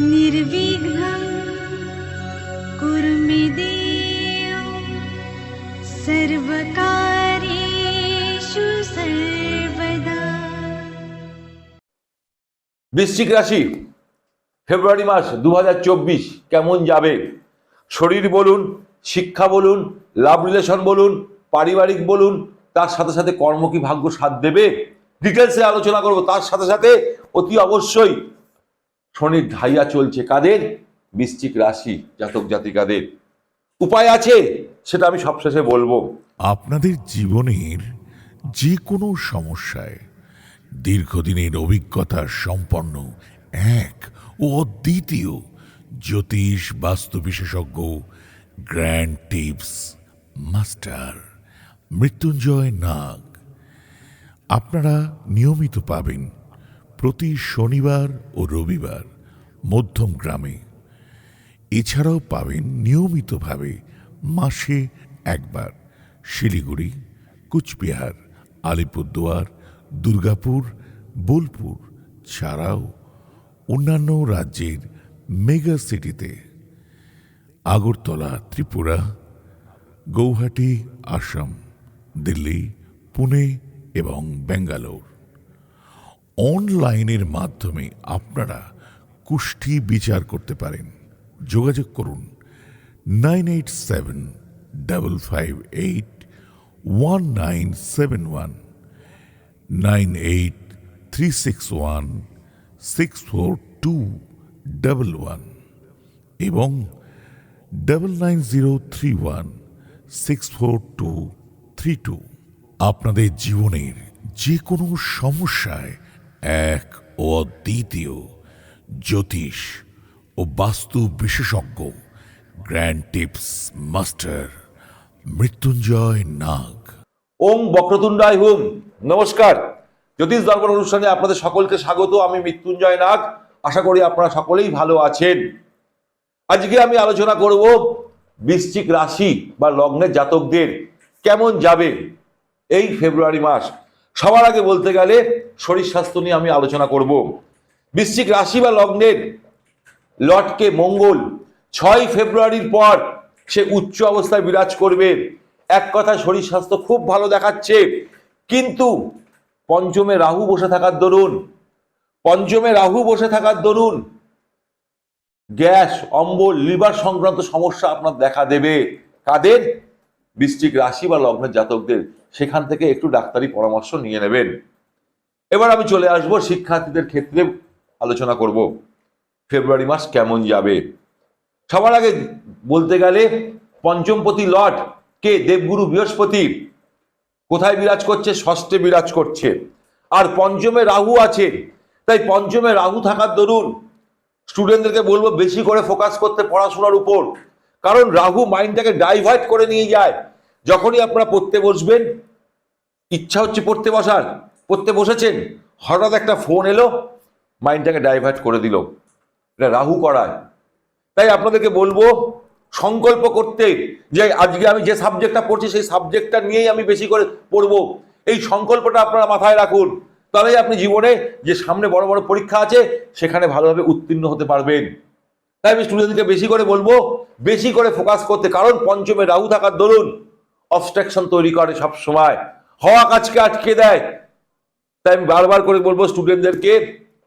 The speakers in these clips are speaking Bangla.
निर्विघ्नं कुरु मे देव। सर्वकार्येषु सर्वदा। वृश्चिक राशि। ফেব্রুয়ারি মাস দু হাজার চব্বিশ কেমন যাবে? শরীর বলুন, শিক্ষা বলুন লাভ রিলেশন বলুন, পারিবারিক বলুন, তার সাথে সাথে কর্ম কি ভাগ্য সাথ দেবে? ডিটেলসে আলোচনা করব। তার সাথে সাথে অতি অবশ্যই শনির ঢাইয়া চলছে কাদের? বৃশ্চিক রাশি জাতক জাতিকাদের। উপায় আছে? সেটা আমি সবশেষে বলব। আপনাদের জীবনের যে কোনো সমস্যায় দীর্ঘদিনের অভিজ্ঞতা সম্পন্ন এক ও অদ্বিতীয় জ্যোতিষ বাস্তু বিশেষজ্ঞ grand tips master Mrityunjoy Nag. আপনারা নিয়মিত পাবেন প্রতি শনিবার ও রবিবার মধ্যম গ্রামে। এছাড়াও পাবেন নিয়মিতভাবে মাসে একবার শিলিগুড়ি, কুচবিহার, আলিপুরদুয়ার, দুর্গাপুর, বোলপুর, ছাড়াও অন্যান্য রাজ্যের মেগা সিটিতে আগরতলা, ত্রিপুরা, গৌহাটি, আসাম, দিল্লি, পুনে এবং ব্যাঙ্গালোর। অনলাইনের মাধ্যমে আপনারা কুষ্ঠি বিচার করতে পারেন। যোগাযোগ করুন nine eight seven double five eight one nine seven one, nine eight three six one six four two double one এবং double nine zero three one six four two three two আপনাদের জীবনের যে কোনো সমস্যায় এক ও অদ্বিতীয় জ্যোতিষ ও বাস্তু বিশেষজ্ঞ grand tips master Mrityunjoy Nag. ওম বক্রতুণ্ডায় হুম। নমস্কার। জ্যোতিষ দর্পণ অনুষ্ঠানে আপনাদের সকলকে স্বাগত। আমি মৃত্যুঞ্জয় নাগ। আশা করি আপনারা সকলেই ভালো আছেন। আজকে আমি আলোচনা করব বৃশ্চিক রাশি বা লগ্নের জাতকদের কেমন যাবে এই ফেব্রুয়ারি মাস। সবার আগে বলতে গেলে শরীর স্বাস্থ্য নিয়ে আমি আলোচনা করব। বৃশ্চিক রাশি বা লগ্নের লটকে মঙ্গল। ছয় ফেব্রুয়ারির পর সে উচ্চ অবস্থায় বিরাজ করবে। এক কথায় শরীর স্বাস্থ্য খুব ভালো দেখাচ্ছে। কিন্তু পঞ্চমে রাহু বসে থাকার দরুন। পঞ্চমে রাহু বসে থাকার দরুন। গ্যাস, অম্বল, লিভার সংক্রান্ত সমস্যা আপনার দেখা দেবে। কাদের? বৃষ্টিক রাশি বা লগ্নের জাতকদের। সেখান থেকে একটু ডাক্তারি পরামর্শ নিয়ে নেবেন। এবার আমি চলে আসব শিক্ষার্থীদের ক্ষেত্রে আলোচনা করব। ফেব্রুয়ারি মাস কেমন যাবে? সবার আগে বলতে গেলে পঞ্চমপতি লট কে? দেবগুরু বৃহস্পতি। কোথায় বিরাজ করছে? ষষ্ঠে বিরাজ করছে। আর পঞ্চমে রাহু আছে। তাই পঞ্চমে রাহু থাকার দরুন স্টুডেন্টদেরকে বলব, বেশি করে ফোকাস করতে পড়াশোনার উপর। কারণ রাহু মাইন্ডটাকে ডাইভার্ট করে নিয়ে যায়। যখনই আপনারা পড়তে বসবেন, ইচ্ছা হচ্ছে পড়তে বসার। পড়তে বসেছেন, হঠাৎ একটা ফোন এলো, মাইন্ডটাকে ডাইভার্ট করে দিল। এটা রাহু করায়। তাই আপনাদেরকে বলব সংকল্প করতে যে আজকে আমি যে সাবজেক্টটা পড়ছি, সেই সাবজেক্টটা নিয়েই আমি বেশি করে পড়ব। এই সংকল্পটা আপনারা মাথায় রাখুন। তাহলেই আপনি জীবনে যে সামনে বড় বড় পরীক্ষা আছে, সেখানে ভালোভাবে উত্তীর্ণ হতে পারবেন। তাই আমি স্টুডেন্টকে বেশি করে বলব, বেশি করে ফোকাস করতে। কারণ পঞ্চমে রাহু থাকার দরুন অবস্ট্রাকশন তৈরি করে সব সময় হওয়া কাজকে আটকে দেয়। তাই আমি বারবার করে বলব স্টুডেন্টদেরকে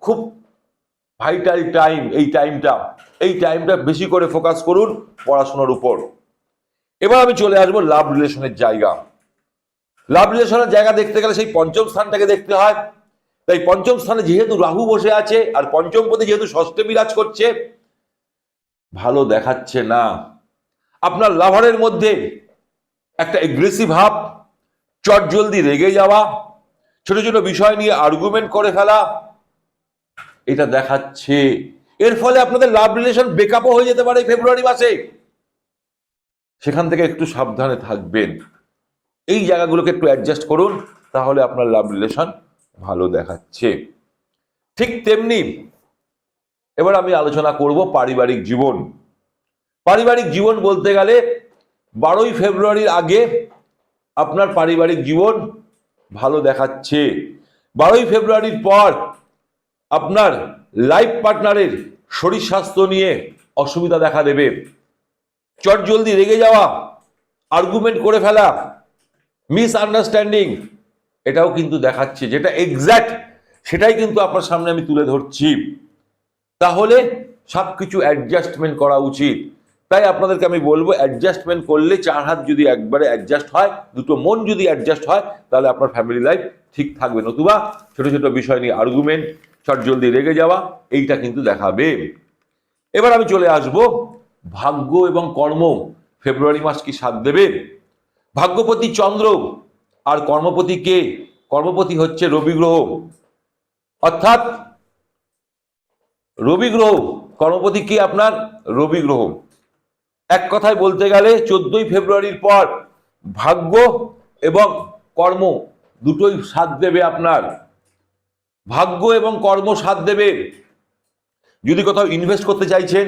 খুব ভাইটাল টাইম এই টাইমটা এই টাইমটা বেশি করে ফোকাস করুন পড়াশোনার উপর। এবার আমি চলে আসব লাভ রিলেশনের জায়গা। লাভ রিলেশনের জায়গা দেখতে গেলে সেই পঞ্চম স্থানটাকে দেখতে হয়। তাই পঞ্চম স্থানে যেহেতু রাহু বসে আছে আর পঞ্চম পদে যেহেতু ষষ্ঠে বিরাজ করছে, ভালো দেখাচ্ছে না। আপনার লাভারের মধ্যে একটা এগ্রেসিভ ভাব চট জলদি রেগে যাওয়া, ছোট ছোট বিষয় নিয়ে আর্গুমেন্ট করে ফেলা এটা দেখাচ্ছে। এর ফলে আপনাদের লাভ রিলেশন বেকআপও হয়ে যেতে পারে ফেব্রুয়ারি মাসে। সেখান থেকে একটু সাবধানে থাকবেন। এই জায়গাগুলোকে একটু অ্যাডজাস্ট করুন, তাহলে আপনার লাভ রিলেশন ভালো দেখাচ্ছে। ঠিক তেমনি এবার আমি আলোচনা করব পারিবারিক জীবন। পারিবারিক জীবন বলতে গেলে বারোই ফেব্রুয়ারির আগে আপনার পারিবারিক জীবন ভালো দেখাচ্ছে। বারোই ফেব্রুয়ারির পর আপনার লাইফ পার্টনারের শরীর স্বাস্থ্য নিয়ে অসুবিধা দেখা দেবে। চট জলদি রেগে যাওয়া আর্গুমেন্ট করে ফেলা মিস আন্ডারস্ট্যান্ডিং এটাও কিন্তু দেখাচ্ছে। যেটা এক্স্যাক্ট সেটাই কিন্তু আপনার সামনে আমি তুলে ধরছি। তাহলে সব কিছু অ্যাডজাস্টমেন্ট করা উচিত। তাই আপনাদেরকে আমি বলব অ্যাডজাস্টমেন্ট করলে চার হাত যদি একবারে অ্যাডজাস্ট হয়, দুটো মন যদি অ্যাডজাস্ট হয়, তাহলে আপনার ফ্যামিলি লাইফ ঠিক থাকবে। নতুবা ছোট ছোট বিষয় নিয়ে আর্গুমেন্ট চট জলদি রেগে যাওয়া, এইটা কিন্তু দেখাবে। এবার আমি চলে আসব, ভাগ্য এবং কর্ম, ফেব্রুয়ারি মাস কি সাথ দেবে? ভাগ্যপতি চন্দ্র, আর কর্মপতি কে? কর্মপতি হচ্ছে রবি গ্রহ। অর্থাৎ, রবি গ্রহ, কর্মপতি কি আপনার? রবি গ্রহ। এক কথায় বলতে গেলে, চোদ্দই ফেব্রুয়ারির পর ভাগ্য এবং কর্ম দুটোই সাথ দেবে আপনার। ভাগ্য এবং কর্ম সাথ দেবে। যদি কোথাও ইনভেস্ট করতে চাইছেন,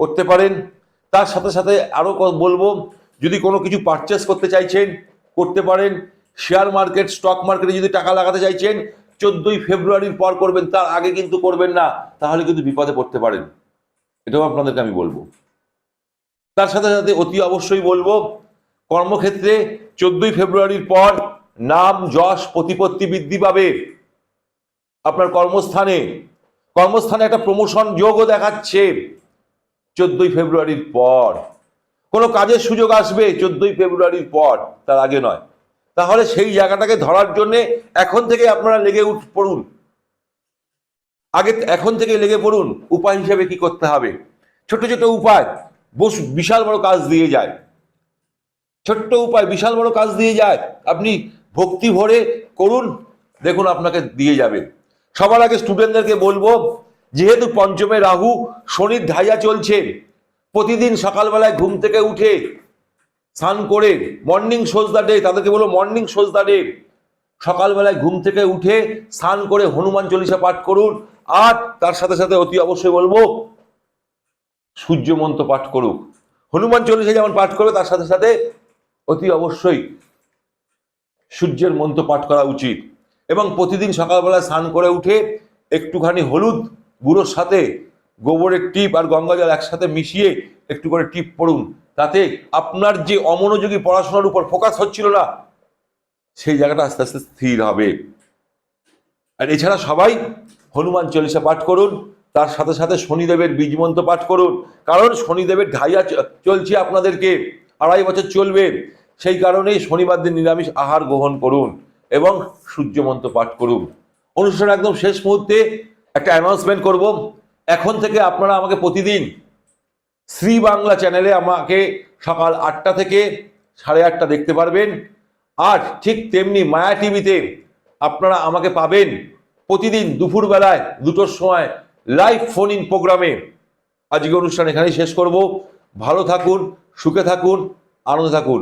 করতে পারেন। তার সাথে সাথে আরও বলব, যদি কোনো কিছু পারচেস করতে চাইছেন, করতে পারেন। শেয়ার মার্কেট স্টক মার্কেটে যদি টাকা লাগাতে চাইছেন, চোদ্দই ফেব্রুয়ারির পর করবেন, তার আগে কিন্তু করবেন না, তাহলে কিন্তু বিপদে পড়তে পারেন। এটাও আপনাদেরকে আমি বলব। তার সাথে সাথে অতি অবশ্যই বলব, কর্মক্ষেত্রে চোদ্দই ফেব্রুয়ারির পর নাম, যশ, প্রতিপত্তি বৃদ্ধি পাবে। আপনার কর্মস্থানে কর্মস্থানে একটা প্রমোশন যোগও দেখাচ্ছে চোদ্দই ফেব্রুয়ারির পর। কোনো কাজের সুযোগ আসবে চোদ্দই ফেব্রুয়ারির পর, তার আগে নয়। তাহলে সেই জায়গাটাকে ধরার জন্য এখন থেকে আপনারা লেগে উঠ, পড়ুন। আগে এখন থেকে লেগে পড়ুন, উপায় হিসেবে কি করতে হবে? ছোট ছোট উপায়, বস বিশাল বড় কাজ দিয়ে যায়। ছোট্ট উপায়, বিশাল বড় কাজ দিয়ে যায়। আপনি ভক্তি ভরে করুন, দেখুন আপনাকে দিয়ে যাবে। সবার আগে স্টুডেন্টদেরকে বলব, যেহেতু পঞ্চমে রাহু, শনির ধাইয়া চলছে, প্রতিদিন সকালবেলায় ঘুম থেকে উঠে স্নান করে মর্নিং সোজদা ডে তাদেরকে বলো মর্নিং সোজদা ডে সকালবেলায় ঘুম থেকে উঠে স্নান করে হনুমান চল্লিশা পাঠ করুন, আর তার সাথে সাথে অতি অবশ্যই বলব, সূর্য মন্ত্র পাঠ করুক। হনুমান চল্লিশা যেমন পাঠ করবে তার সাথে সাথে অতি অবশ্যই সূর্যের মন্ত্র পাঠ করা উচিত। এবং প্রতিদিন সকালবেলা স্নান করে উঠে একটুখানি হলুদ গুঁড়োর সাথে গোবরের টিপ আর গঙ্গা জল একসাথে মিশিয়ে একটু করে টিপ পড়ুন। তাতে আপনার যে অমনোযোগী পড়াশোনার উপর ফোকাস হচ্ছিল না, সেই জায়গাটা আস্তে আস্তে স্থির হবে। আর এছাড়া সবাই হনুমান চল্লিশা পাঠ করুন, তার সাথে সাথে শনিদেবের বীজ মন্ত্র পাঠ করুন। কারণ শনিদেবের ঢাইয়া চলছে আপনাদেরকে, আড়াই বছর চলবে। সেই কারণেই শনিবার দিন নিরামিষ আহার গ্রহণ করুন। এবং সূর্য মন্ত্র পাঠ করুন। অনুষ্ঠান একদম শেষ মুহূর্তে একটা অ্যানাউন্সমেন্ট করব। এখন থেকে আপনারা আমাকে প্রতিদিন শ্রী বাংলা চ্যানেলে আমাকে সকাল আটটা থেকে সাড়ে আটটা দেখতে পারবেন। আর ঠিক তেমনি মায়া টিভিতে আপনারা আমাকে পাবেন প্রতিদিন দুপুরবেলায় দুটোর সময় লাইভ ফোন ইন প্রোগ্রামে আজকে অনুষ্ঠান এখানেই শেষ করব। ভালো থাকুন, সুখে থাকুন, আনন্দে থাকুন।